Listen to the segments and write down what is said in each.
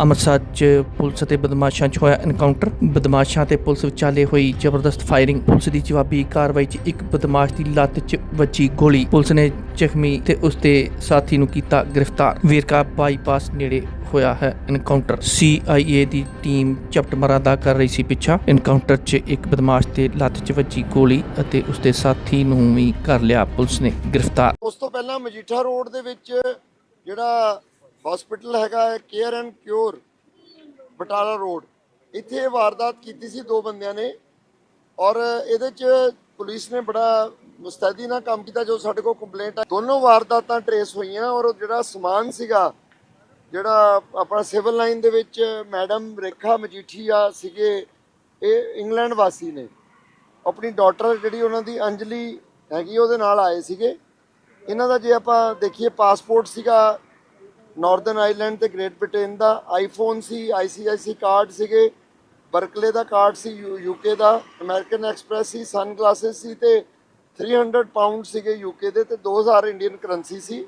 ਅੰਮ੍ਰਿਤਸਰ 'ਚ ਪੁਲਿਸ ਅਤੇ ਬਦਮਾਸ਼ਾਂ 'ਚ ਹੋਇਆ ਐਨਕਾਊਂਟਰ ਬਦਮਾਸ਼ਾਂ ਤੇ ਪੁਲਿਸ ਵਿਚਾਲੇ ਹੋਈ ਜ਼ਬਰਦਸਤ ਫਾਇਰਿੰਗ ਪੁਲਿਸ ਦੀ ਜਵਾਬੀ ਕਾਰਵਾਈ 'ਚ ਇੱਕ ਬਦਮਾਸ਼ ਦੀ ਲੱਤ 'ਚ ਵੱਜੀ ਗੋਲੀ। ਪੁਲਿਸ ਨੇ ਜ਼ਖਮੀ ਤੇ ਉਸ ਸਾਥੀ ਨੂੰ ਕੀਤਾ ਗ੍ਰਿਫਤਾਰ। ਵੇਰਕਾ ਬਾਈਪਾਸ ਨੇੜੇ ਹੋਇਆ ਹੈ। ਐਨਕਾਊਂਟਰ CIA ਦੀ ਟੀਮ ਚਪਟਮਰਾ ਦਾ ਕਰ ਰਹੀ ਸੀ ਪਿੱਛਾ। ਐਨਕਾਊਂਟਰ 'ਚ ਇੱਕ ਬਦਮਾਸ਼ ਦੇ ਲੱਤ 'ਚ ਵੱਜੀ ਗੋਲੀ ਅਤੇ ਉਸਦੇ ਸਾਥੀ ਨੂੰ ਵੀ ਕਰ ਲਿਆ ਪੁਲਿਸ ਨੇ ਗ੍ਰਿਫਤਾਰ। ਉਸ ਤੋਂ ਪਹਿਲਾਂ ਮਜੀਠਾ ਰੋਡ ਦੇ ਵਿੱਚ ਜਿਹੜਾ ਹਸਪੀਟਲ ਹੈਗਾ ਹੈ care and cure Batala road ਇੱਥੇ ਇਹ ਵਾਰਦਾਤ ਕੀਤੀ ਸੀ ਦੋ ਬੰਦਿਆਂ ਨੇ ਔਰ ਇਹਦੇ ਚ ਪੁਲਿਸ ਨੇ ਬੜਾ ਮੁਸਤੈਦੀ ਨਾਲ ਕੰਮ ਕੀਤਾ, ਜੋ ਸਾਡੇ ਕੋਲ ਕੰਪਲੇਂਟ ਆ। ਦੋਨੋਂ ਵਾਰਦਾਤਾਂ ਟਰੇਸ ਹੋਈਆਂ ਔਰ ਜਿਹੜਾ ਸਮਾਨ ਸੀਗਾ, ਜਿਹੜਾ ਆਪਣਾ ਸਿਵਲ ਲਾਈਨ ਦੇ ਵਿੱਚ ਮੈਡਮ ਰੇਖਾ ਮਜੀਠੀਆ ਸੀਗੇ, ਇਹ ਇੰਗਲੈਂਡ ਵਾਸੀ ਨੇ। ਆਪਣੀ ਡਾਟਰ ਜਿਹੜੀ ਉਹਨਾਂ ਦੀ ਅੰਜਲੀ ਹੈਗੀ, ਉਹਦੇ ਨਾਲ ਆਏ ਸੀਗੇ। ਇਹਨਾਂ ਦਾ ਜੇ ਆਪਾਂ ਦੇਖੀਏ ਪਾਸਪੋਰਟ ਸੀਗਾ ਨਾਰਥਰਨ ਆਈਲੈਂਡ ਤੇ ਗ੍ਰੇਟ ਬ੍ਰਿਟੇਨ ਦਾ ਆਈਫੋਨ ਸੀ ਆਈਸੀਆਈਸੀ ਕਾਰਡ ਸੀਗੇ ਬਰਕਲੇ ਦਾ ਕਾਰਡ ਸੀ ਯੂਕੇ ਦਾ ਅਮਰੀਕਨ ਐਕਸਪ੍ਰੈਸ ਸੀ ਸਨ ਸਨਗਲਾਸਸ ਸੀ ਤੇ 300 ਪਾਉਂਡ ਸੀਗੇ ਯੂਕੇ ਦੇ ਤੇ 2000 ਇੰਡੀਅਨ ਕਰੰਸੀ ਸੀ।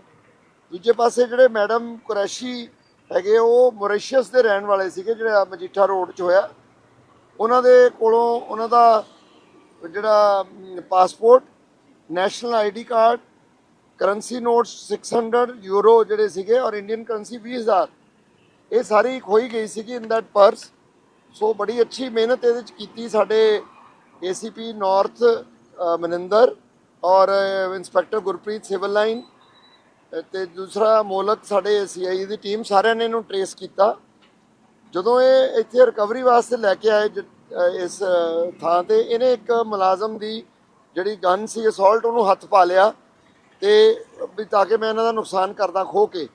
ਦੂਜੇ ਪਾਸੇ ਜਿਹੜੇ ਮੈਡਮ ਕੁਰੈਸ਼ੀ ਹੈਗੇ, ਉਹ ਮੌਰੀਸ਼ੀਅਸ ਦੇ ਰਹਿਣ ਵਾਲੇ ਸੀਗੇ, ਜਿਹੜਾ ਮਜੀਠਾ ਰੋਡ 'ਚ ਹੋਇਆ। ਉਹਨਾਂ ਦੇ ਕੋਲੋਂ ਉਹਨਾਂ ਦਾ ਜਿਹੜਾ passport national ID card currency notes 600 euro ਜਿਹੜੇ ਸੀਗੇ ਔਰ ਇੰਡੀਅਨ ਕਰੰਸੀ 20000 ਇਹ ਸਾਰੀ ਖੋਈ ਗਈ ਸੀਗੀ ਇਨ ਦੈਟ ਪਰਸ ਸੋ ਬੜੀ ਅੱਛੀ ਮਿਹਨਤ ਇਹਦੇ ਚ ਕੀਤੀ ਸਾਡੇ ਏਸੀਪੀ ਨਾਰਥ ਮਨਿੰਦਰ ਔਰ ਇੰਸਪੈਕਟਰ ਗੁਰਪ੍ਰੀਤ ਸਿਵਲ ਲਾਈਨ ਤੇ ਦੂਸਰਾ ਮੋਲਕ ਸਾਡੇ ਸੀਆਈ ਦੀ ਟੀਮ ਸਾਰਿਆਂ ਨੇ ਇਹਨੂੰ ਟਰੇਸ ਕੀਤਾ। ਜਦੋਂ ਇਹ ਇੱਥੇ ਰਿਕਵਰੀ ਵਾਸਤੇ ਲੈ ਕੇ ਆਏ ਜ- ਇਸ ਥਾਂ ਤੇ, ਇਹਨੇ ਇੱਕ ਮੁਲਾਜ਼ਮ ਦੀ ਜਿਹੜੀ ਗਨ ਸੀ ਅਸੌਲਟ ਉਹਨੂੰ ਹੱਥ ਪਾ ਲਿਆ। ਤੇ ਵੀ ਤਾਂ ਕਿ ਮੈਂ ਇਹਨਾਂ ਦਾ ਨੁਕਸਾਨ ਕਰਦਾ ਖੋ ਕੇ।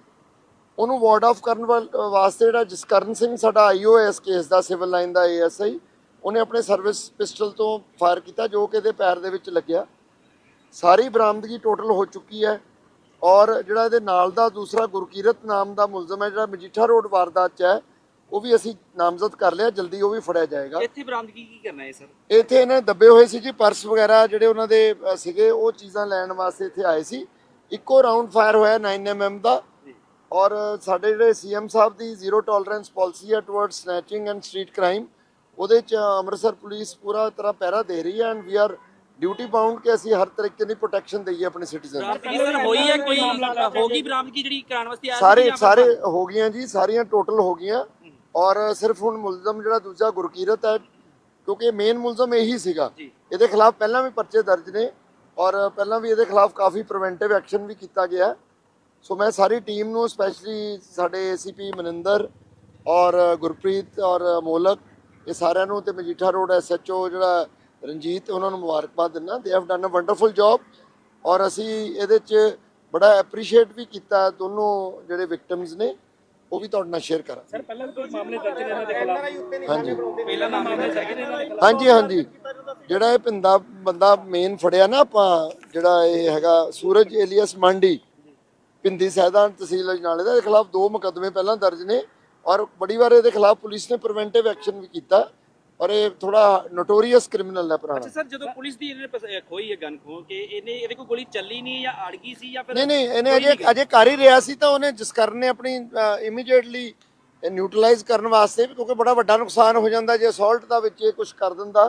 ਉਹਨੂੰ ਵਾਰਡ ਆਫ ਕਰਨ ਵਾਲ- ਵਾਸਤੇ ਜਿਹੜਾ ਜਸਕਰਨ ਸਿੰਘ ਸਾਡਾ ਆਈਓ ਇਸ ਕੇਸ ਦਾ ਸਿਵਲ ਲਾਈਨ ਦਾ ਏਐਸਆਈ ਉਹਨੇ ਆਪਣੇ ਸਰਵਿਸ ਪਿਸਟਲ ਤੋਂ ਫਾਇਰ ਕੀਤਾ ਜੋ ਕਿ ਇਹਦੇ ਪੈਰ ਦੇ ਵਿੱਚ ਲੱਗਿਆ। ਸਾਰੀ ਬਰਾਮਦਗੀ ਟੋਟਲ ਹੋ ਚੁੱਕੀ ਹੈ ਔਰ ਜਿਹੜਾ ਇਹਦੇ ਨਾਲ ਦਾ ਦੂਸਰਾ ਗੁਰਕੀਰਤ ਨਾਮ ਦਾ ਮੁਲਜ਼ਮ ਹੈ, ਜਿਹੜਾ ਮਜੀਠਾ ਰੋਡ ਵਾਰਦਾਤ 'ਚ ਹੈ ਉਹ ਵੀ ਅਸੀਂ ਨਾਮਜ਼ਦ ਕਰ ਲਿਆ ਜਲਦੀ ਉਹ ਵੀ ਫੜਿਆ ਜਾਏਗਾ। ਇੱਥੇ ਬਰਾਮਦਗੀ ਕੀ ਕਰਨਾ ਹੈ ਸਰ? ਇੱਥੇ ਇਹਨੇ ਦੱਬੇ ਹੋਏ ਸੀ ਜੀ ਪਰਸ ਵਗੈਰਾ ਜਿਹੜੇ ਉਹਨਾਂ ਦੇ ਅ, ਸੀਗੇ ਉਹ ਚੀਜ਼ਾਂ ਲੈਣ ਵਾਸਤੇ ਇੱਥੇ ਆਏ ਸੀ। ਇੱਕੋ ਰਾਉਂਡ ਫਾਇਰ ਹੋਇਆ 9mm ਦਾ। ਔਰ ਸਾਡੇ ਜਿਹੜੇ ਸੀਐਮ ਸਾਹਿਬ ਦੀ ਜ਼ੀਰੋ ਟੋਲਰੈਂਸ ਪਾਲਿਸੀ ਹੈ toward snatching and street crime ਉਹਦੇ ਚ ਅੰਮ੍ਰਿਤਸਰ ਪੁਲਿਸ ਪੂਰਾ ਤਰ੍ਹਾਂ ਪਹਿਰਾ ਦੇ ਰਹੀ ਹੈ and we are duty bound ਕਿ ਅਸੀਂ ਹਰ ਤਰੀਕੇ ਦੀ ਪ੍ਰੋਟੈਕਸ਼ਨ ਦਈਏ ਆਪਣੇ ਸਿਟੀਜ਼ਨ ਨੂੰ। ਬਰਾਮਦਗੀ ਸਰ ਹੋਈ ਹੈ ਕੋਈ ਹੋ ਗਈ ਬਰਾਮਦਗੀ ਜਿਹੜੀ ਕਰਾਉਣ ਵਾਸਤੇ ਆਇਆ ਸੀ ਸਾਰੇ ਜਾਂ ਫਿਰ- ਸਾਰੇ ਹੋ ਗਈਆਂ ਜੀ ਸਾਰੀਆਂ ਟੋਟਲ ਹੋ ਗਈਆਂ। ਔਰ ਸਿਰਫ ਹੁਣ ਮੁਲਜ਼ਮ ਜਿਹੜਾ ਦੂਜਾ ਗੁਰਕੀਰਤ ਹੈ ਕਿਉਂਕਿ ਮੇਨ ਮੁਲਜ਼ਮ ਇਹੀ ਸੀਗਾ। ਇਹਦੇ ਖਿਲਾਫ ਪਹਿਲਾਂ ਵੀ ਪਰਚੇ ਦਰਜ ਨੇ ਔਰ ਪਹਿਲਾਂ ਵੀ ਇਹਦੇ ਖਿਲਾਫ ਕਾਫੀ ਪ੍ਰੀਵੈਂਟਿਵ ਐਕਸ਼ਨ ਵੀ ਕੀਤਾ ਗਿਆ। ਸੋ ਮੈਂ ਸਾਰੀ ਟੀਮ ਨੂੰ ਸਪੈਸ਼ਲੀ ਸਾਡੇ ਏਸੀਪੀ ਮਨਿੰਦਰ ਔਰ ਗੁਰਪ੍ਰੀਤ ਔਰ ਮੋਲਕ ਇਹ ਸਾਰਿਆਂ ਨੂੰ ਤੇ ਮਜੀਠਾ ਰੋਡ ਐਸਐਚਓ ਜਿਹੜਾ ਰਣਜੀਤ ਉਹਨਾਂ ਨੂੰ ਮੁਬਾਰਕਬਾਦ ਦਿੰਦਾ they have done a wonderful job ਔਰ ਅਸੀਂ ਇਹਦੇ 'ਚ ਬੜਾ ਐਪਰੀਸ਼ੀਏਟ ਵੀ ਕੀਤਾ ਦੋਨੋਂ ਜਿਹੜੇ ਵਿਕਟਮਸ ਨੇ ਉਹ ਵੀ ਤੁਹਾਡੇ ਨਾਲ ਸ਼ੇਅਰ ਕਰਾਂ ਸਰ ਪਹਿਲਾਂ ਵੀ ਕੋਈ ਮਾਮਲੇ ਦਰਜ ਨੇ ਇਹਨਾਂ ਦੇ ਖਿਲਾਫ? ਹਾਂਜੀ। ਪਹਿਲਾਂ ਦਾ ਮਾਮਲੇ ਹੈਗੇ ਨੇ ਇਹਨਾਂ ਦੇ ਖਿਲਾਫ? ਹਾਂਜੀ ਹਾਂਜੀ। ਜਿਹੜਾ ਇਹ ਪਿੰਦਾ ਬੰਦਾ ਮੇਨ ਫੜਿਆ ਨਾ ਆਪਾਂ ਜਿਹੜਾ ਇਹ ਹੈਗਾ ਸੂਰਜ ਏਲੀਅਸ ਮੰਡੀ ਪਿੰਦੀ ਸੈਦਾਨ ਤਹਿਸੀਲ ਅਜਨਾਲੇ ਦਾ ਇਹਦੇ ਖਿਲਾਫ ਦੋ ਮੁਕੱਦਮੇ ਪਹਿਲਾਂ ਦਰਜ ਨੇ ਔਰ ਬੜੀ ਵਾਰ ਇਹਦੇ ਖਿਲਾਫ ਪੁਲਿਸ ਨੇ ਪ੍ਰੀਵੈਂਟਿਵ ਐਕਸ਼ਨ ਵੀ ਕੀਤਾ। ਔਰ ਇਹ ਥੋੜਾ ਨੋਟੋਰੀਅਸ ਕ੍ਰਿਮੀਨਲ ਹੈ ਪੁਰਾਣਾ। ਅੱਛਾ ਸਰ ਜਦੋਂ ਪੁਲਿਸ ਦੀ ਇਹਨੇ ਪਸ- ਖੋਈ ਹੈ ਗਨ ਖੋ ਕੇ ਇਹਨੇ ਇਹਦੇ ਕੋਲ ਗੋਲੀ ਚੱਲੀ ਨਹੀਂ ਜਾਂ ਅੜ ਗਈ ਸੀ ਜਾਂ ਫਿਰ ਨਹੀਂ ਨਹੀਂ ਇਹਨੇ ਕੋਈ ਅਜੇ ਗਈ? ਅਜੇ ਕਰ ਹੀ ਰਿਹਾ ਸੀ ਤਾਂ ਉਹਨੇ ਜਸਕਰਨ ਨੇ ਆਪਣੀ ਇਮੀਡੀਏਟਲੀ ਨਿਊਟਰਲਾਈਜ਼ ਕਰਨ ਵਾਸਤੇ ਕਿਉਂਕਿ ਬੜਾ ਵੱਡਾ ਨੁਕਸਾਨ ਹੋ ਜਾਂਦਾ ਜੇ ਅਸੌਲਟ ਦਾ ਵਿੱਚ ਇਹ ਕੁਝ ਕਰ ਦਿੰਦਾ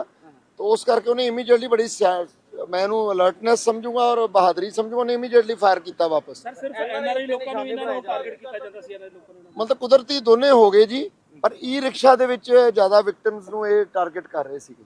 ਤਾਂ ਉਸ ਕਰਕੇ ਉਹਨੇ ਇਮੀਡੀਏਟਲੀ ਬੜੀ ਸਿਆ- ਮੈਂ ਇਹਨੂੰ ਅਲਰਟਨੈਸ ਸਮਝੂਗਾ ਔਰ ਬਹਾਦਰੀ ਸਮਝੂਗਾ ਉਹਨੇ ਇਮੀਡੀਏਟਲੀ ਫਾਇਰ ਕੀਤਾ ਵਾਪਸ। ਸਰ ਸਿਰਫ ਐਨਆਰਆਈ ਲੋਕਾਂ ਨੂੰ ਇਹਨਾਂ ਨੂੰ ਟਾਰਗੇਟ ਕੀਤਾ ਜਾਂਦਾ ਸੀ ਇਹਨਾਂ ਲੋਕਾਂ ਨੂੰ। ਮਤਲਬ ਕੁਦਰਤੀ ਦੋਨੇ ਹੋ ਗਏ ਜੀ। ਪਰ ਈ ਰਿਕਸ਼ਾ ਦੇ ਵਿੱਚ ਜ਼ਿਆਦਾ ਵਿਕਟਮਸ ਨੂੰ ਇਹ ਟਾਰਗੇਟ ਕਰ ਰਹੇ ਸੀਗੇ।